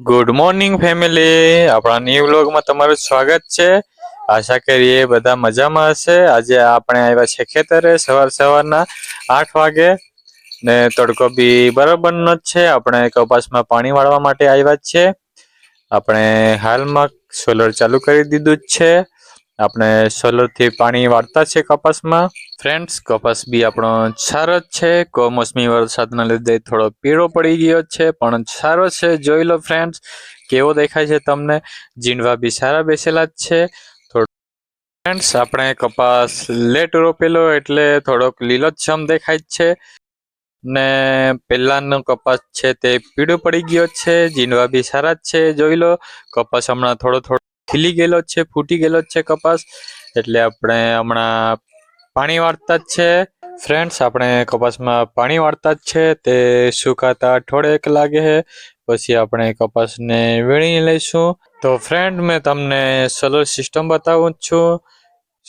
Good morning family આપણા new વ્લોગમાં તમારું સ્વાગત છે. આશા કરીએ બધા મજામાં હશે. આજે આપણે આવ્યા છે ખેતરે સવાર સવારના આઠ વાગે. ને તડકો બી બરાબરનો જ છે. આપણે કપાસમાં પાણી વાળવા માટે આવ્યા છે. આપણે હાલમાં સોલર ચાલુ કરી દીધું જ છે. આપણે સોલરથી પાણી વાળતા છે કપાસમાં. ફ્રેન્ડ્સ કપાસ બી આપણો સારો જ છે. કમોસમી વરસાદના લીધે થોડો પીળો પડી ગયો છે, પણ સારો છે. જોઈ લો ફ્રેન્ડ્સ કેવો દેખાય છે તમને? જીંડવા બી સારા બેસેલા જ છે. ફ્રેન્ડ્સ આપણે કપાસ લેટ રોપેલો એટલે થોડોક લીલોછમ દેખાય છે. ને પહેલાનો કપાસ છે તે પીળો પડી ગયો છે. જીંડવા બી સારા જ છે. જોઈ લો, કપાસ હમણાં થોડો થોડો ખીલી ગયેલો છે, ફૂટી ગયેલો છે કપાસ. એટલે આપણે હમણાં પાણી વાળતા જ છે. ફ્રેન્ડ્સ આપણે કપાસમાં પાણી વાળતા જ છે. તે સુકાતા અઠવાડિયે લાગે છે. પછી આપણે કપાસને વીણી લઈશું. તો ફ્રેન્ડ મેં તમને સોલર સિસ્ટમ બતાવું છું.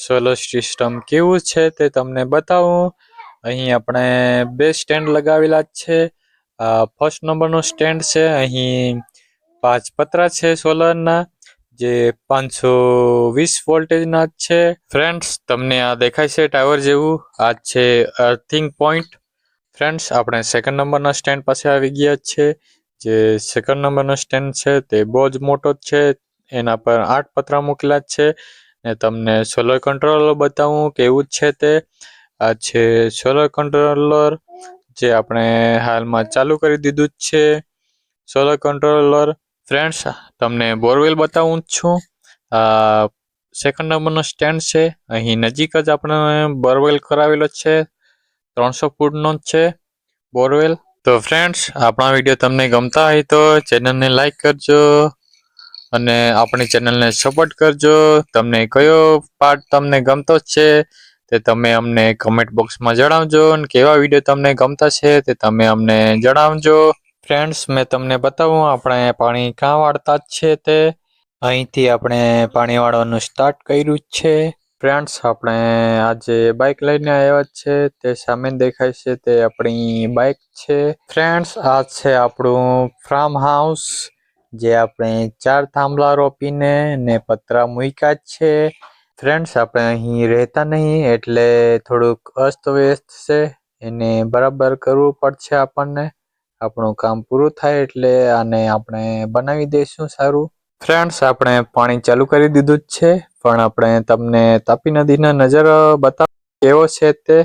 સોલર સિસ્ટમ કેવું છે તે તમને બતાવું. અહીં આપણે બે સ્ટેન્ડ લગાવેલા જ છે. ફર્સ્ટ નંબરનું સ્ટેન્ડ છે. અહીં પાંચ પતરા છે સોલરના જે પાંચસો વીસ વોલ્ટેજના જ છે. ફ્રેન્ડ્સ તમને આ દેખાય છે ટાવર જેવું. આ છે અર્થિંગ પોઈન્ટ ફ્રેન્ડ્સ આપણે સેકન્ડ નંબરના સ્ટેન્ડ પાસે આવી ગયા છે. જે સેકન્ડ નંબરનો સ્ટેન્ડ છે તે બહુ જ મોટો છે. એના પર આઠ પતરા મૂકેલા છે. ને તમને સોલર કંટ્રોલર બતાવું કેવું છે તે. આ છે સોલર કંટ્રોલર જે આપણે હાલમાં ચાલુ કરી દીધું જ છે. સોલર કંટ્રોલર ફ્રેન્ડ્સ તમને બોરવેલ બતાવું છું. સેકન્ડ નંબરનો સ્ટેન્ડ છે. અહીં નજીક જ આપણે બોરવેલ કરાવેલો છે. ત્રણસો ફૂટનો જ છે બોરવેલ. તો ફ્રેન્ડ્સ આપણા વીડિયો તમને ગમતા હોય તો ચેનલને લાઈક કરજો અને આપણી ચેનલને સપોર્ટ કરજો. તમને કયો પાર્ટ તમને ગમતો છે તે તમે અમને કમેન્ટ બોક્સમાં જણાવજો અને કેવા વીડિયો તમને ગમતા છે તે તમે અમને જણાવજો. ફ્રેન્ડ્સ મેં તમને બતાવું, આપણે પાણી ક્યાં વાળતા જ છે તે. અહીંથી આપણે પાણી વાળવાનું સ્ટાર્ટ કર્યું છે. ફ્રેન્ડ્સ આપણે આજે બાઇક લઈને આવ્યા છે. તે સામે દેખાય છે તે આપણી બાઇક છે. ફ્રેન્ડ્સ આ છે આપણું ફાર્મ હાઉસ જે આપણે ચાર થાંભલા રોપીને ને પતરા મૂક્યા છે. ફ્રેન્ડ્સ આપણે અહીં રહેતા નહીં, એટલે થોડુંક અસ્તવ્યસ્ત છે. એને બરાબર કરવું પડશે આપણને. આપણું કામ પૂરું થાય એટલે આને આપણે બનાવી દઈશું સારું. ફ્રેન્ડ્સ આપણે પાણી ચાલુ કરી દીધું જ છે, પણ આપણે તમને તાપી નદીના નજર બતાવ કેવો છે તે?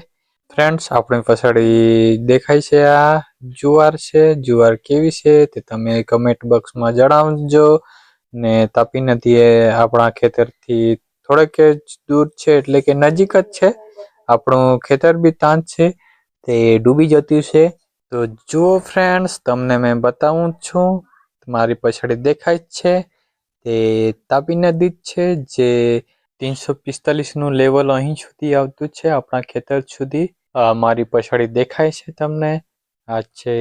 ફ્રેન્ડ્સ આપણી પછાડી દેખાય છે આ જુવાર છે. જુવાર કેવી છે તે તમે કમેન્ટ બોક્સમાં જણાવજો. ને તાપી નદી એ આપણા ખેતરથી થોડેક જ દૂર છે એટલે કે નજીક જ છે. આપણું ખેતર બી તાંજ છે. તે ડૂબી જતું છે. તો જુઓ ફ્રેન્ડ્સ તમને મેં બતાવું છું, મારી પછાડી દેખાય જ છે. તે તાપી નદી જ છે, જે ત્રણસો પિસ્તાલીસનું લેવલ અહીં સુધી આવતું છે, આપણા ખેતર સુધી. મારી પછાડી દેખાય છે તમને. આ છે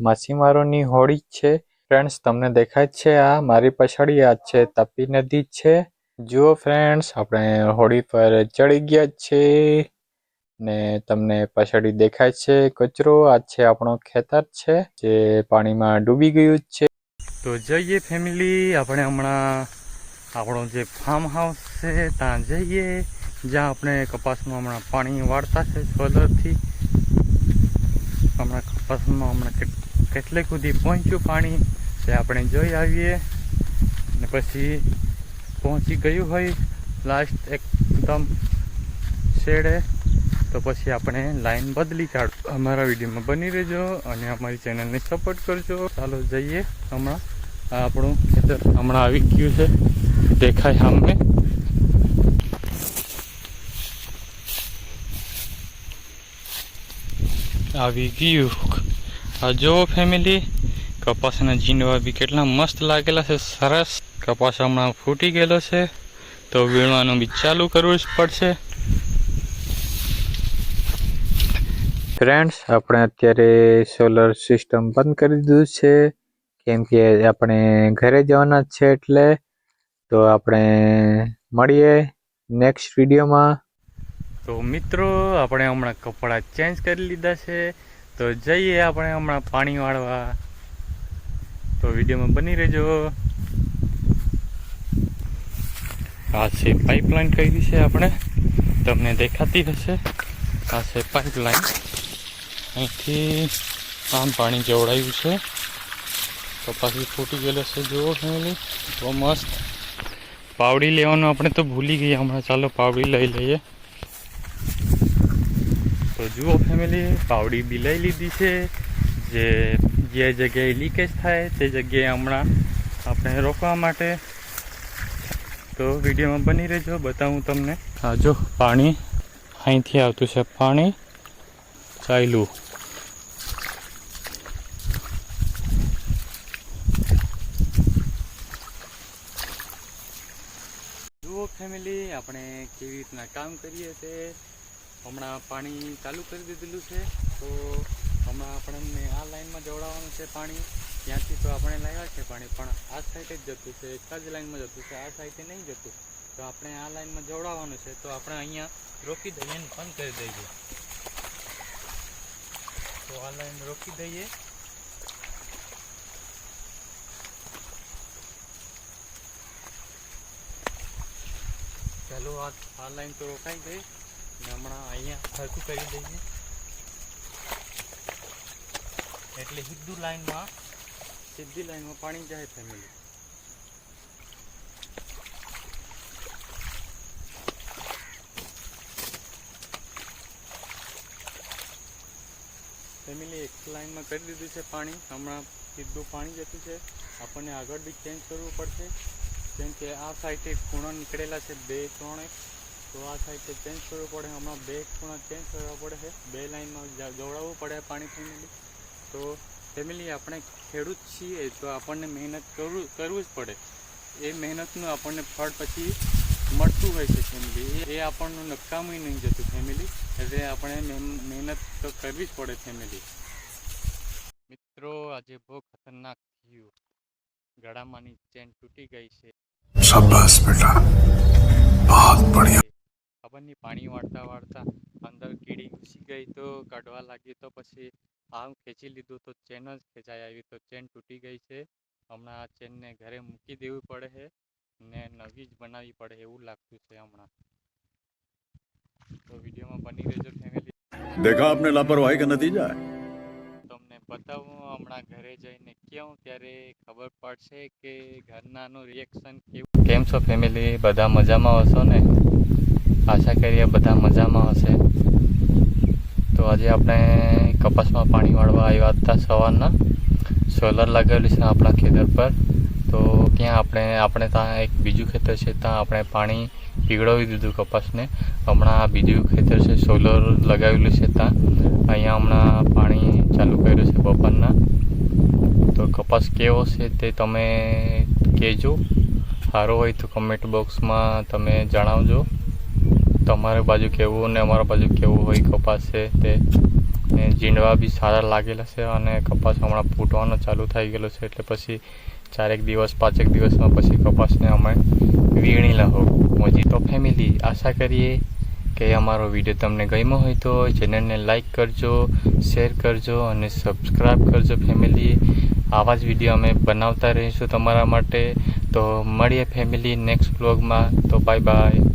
માછીમારોની હોડી જ છે. ફ્રેન્ડ્સ તમને દેખાય છે આ મારી પછાડી, આ છે તાપી નદી છે. જુઓ ફ્રેન્ડ્સ આપણે હોડી પર ચડી ગયા છીએ ને તમને પાછળ દેખાય છે કચરો. આ છે આપણો ખેતર છે, જે પાણીમાં ડૂબી ગયું જ છે. તો જઈએ ફેમિલી આપણે હમણાં આપણો જે ફાર્મ હાઉસ છે, ત્યાં જઈએ. જ્યાં આપણે કપાસમાં હમણાં પાણી વાળતા છે સોલરથી હમણાં કપાસમાં હમણાં કેટ- કેટલે સુધી પહોંચ્યું પાણી, તે આપણે જોઈ આવીએ. ને પછી પહોંચી ગયું હોય લાસ્ટ એકદમ શેડે તો પછી આપણે લાઈન બદલી કાઢ અમારા વિડીયોમાં બની રહેજો અને અમારી ચેનલને સપોર્ટ કરજો. ચાલો જઈએ હમણાં. આપણું ખેતર હમણાં આવી ગયું છે. દેખાય સામે. આવી ગયું. આ જુઓ ફેમિલી કપાસના જીંડવા બી કેટલા મસ્ત લાગેલા છે. સરસ. કપાસ હમણાં ફૂટી ગયેલો છે. તો વીણવાનું બી ચાલુ કરવું જ પડશે. ફ્રેન્ડ્સ આપણે અત્યારે સોલર સિસ્ટમ બંધ કરી દીધું છે. કેમ કે આપણે ઘરે જવાના જ છે એટલે તો આપણે મળીએ નેક્સ્ટ વિડીયોમાં તો મિત્રો, આપણે હમણાં કપડાં ચેન્જ કરી લીધા છે. તો જઈએ આપણે હમણાં પાણી વાળવા. તો વિડીયોમાં બની રહેજો. આ છે પાઇપલાઇન કરી છે આપણે? તમને દેખાતી હશે. આ છે પાઇપલાઇન અહીંથી આમ પાણી જવડાયું છે. કપાસી ફૂટી ગયેલો છે. જુઓ, ફેમિલી, તો મસ્ત. પાવડી લેવાનું આપણે તો ભૂલી ગયા હમણાં. ચાલો પાવડી લઈ લઈએ. તો જુઓ, ફેમિલી, પાવડી બી લઈ લીધી છે. જે જે જગ્યાએ લીકેજ થાય તે જગ્યાએ હમણાં આપણે રોકવા માટે. તો વિડીયોમાં બની રહેજો. બતાવું તમને. હા જો પાણી અહીંથી આવતું છે. પાણી ચાલ્યું જુઓ ફેમિલી આપણે કેવી રીતના કામ કરીએ તે હમણાં પાણી ચાલુ કરી દીધેલું છે, તો હમણાં આપણને આ લાઈનમાં જોડાવાનું છે પાણી. ત્યાંથી તો આપણે લાવ્યા છે પાણી, પણ આ સાઈડે જ જતું છે, એક જ લાઈનમાં જતું છે, આ સાઈડે નહીં જતું. તો આપણે આ લાઈનમાં જોડાવાનું છે, તો આપણે અહીંયા રોકી દઈએ ને બંધ કરી દઈએ. તો આ લાઈન રોકી દઈએ. ચાલો આ લાઈન તો રોકાઈ ગઈ ને હમણાં અહીંયા હરખું કરી દઈએ. એટલે સીધું લાઈનમાં, સીધી લાઈનમાં પાણી જાય ફેમિલી ફેમિલી એક લાઈનમાં કરી દીધું છે પાણી. હમણાં સીધું પાણી જતું છે. આપણને આગળ બી ચેન્જ કરવું પડશે. કેમ કે આ સાઈડે ખૂણો નીકળેલા છે, બે ત્રણ એક તો આ સાઈડે ચેન્જ કરવું પડે. હમણાં બે ખૂણા ચેન્જ કરવા પડે છે. બે લાઈનમાં દોડાવવું પડે પાણી ફેમિલી. તો ફેમિલી, આપણે ખેડૂત છીએ, તો આપણને મહેનત કરવું કરવું જ પડે. એ મહેનતનું આપણને ફળ પછી મળતું હોય છે ફેમિલી. એ આપણનું નકામું નહીં જતું ફેમિલી. એટલે આપણે મહેન- મહેનત તો કરવી જ પડે ફેમિલી. મિત્રો, આજે બહુ ખતરનાક થયું. ગળામાંની ચેન તૂટી ગઈ છે. શાબાશ બેટા. બહુત બઢિયા. સાબનની પાણી વાળતા વાળતા અંદર કીડી ઘૂસી ગઈ તો કાઢવા લાગી તો પછી આમ ખેંચી લીધું તો ચેન જ ખેંચાઈ આવી તો ચેન તૂટી ગઈ છે. હમણાં આ ચેનને ઘરે મૂકી દેવી પડે છે ને નવી જ બનાવવી પડે એવું લાગતું છે હમણાં. તો વિડીયોમાં બની રહેજો ફેમિલી દેખા આપને લાપરવાહી કા નતીજા બતાવું હમણાં ઘરે જઈને કેવું ત્યારે ખબર પડશે કે ઘરનાનું રિએક્શન કેવું. કેમ છો ફેમિલી બધા મજામાં હશો ને? આશા કરીએ બધા મજામાં હશે. તો આજે આપણે કપાસમાં પાણી વાળવા આવ્યા હતા સવારના. સોલર લગાવેલું છે આપણા ખેતર પર. તો ત્યાં આપણે આપણે ત્યાં એક બીજું ખેતર છે, ત્યાં આપણે પાણી પીગળાવી દીધું કપાસને. હમણાં આ બીજું ખેતર છે, સોલર લગાવેલું છે ત્યાં. અહીંયા હમણાં પાણી ચાલુ કર્યું છે બપોરના. તો કપાસ કેવો છે તે તમે કહેજો. સારો હોય તો કમેન્ટ બોક્સમાં તમે જણાવજો. તમારી બાજુ કેવું ને અમારા બાજુ કેવું હોય કપાસ છે તે. ને જીંડવા બી સારા લાગેલા છે અને કપાસ હમણાં ફૂટવાનો ચાલુ થઈ ગયેલો છે, એટલે પછી ચારેક દિવસ, પાંચેક દિવસમાં પછી કપાસને અમે વીણી લાવો મોજી તો ફેમિલી આશા કરીએ કે અમારો વીડિયો તમને ગમ્યો હોય તો ચેનલને લાઈક કરજો શેર કરજો અને સબસ્ક્રાઈબ કરજો ફેમિલી આવા જ વીડિયો અમે બનાવતા રહીશું તમારા માટે. તો મળીએ ફેમિલી નેક્સ્ટ બ્લોગમાં તો બાય બાય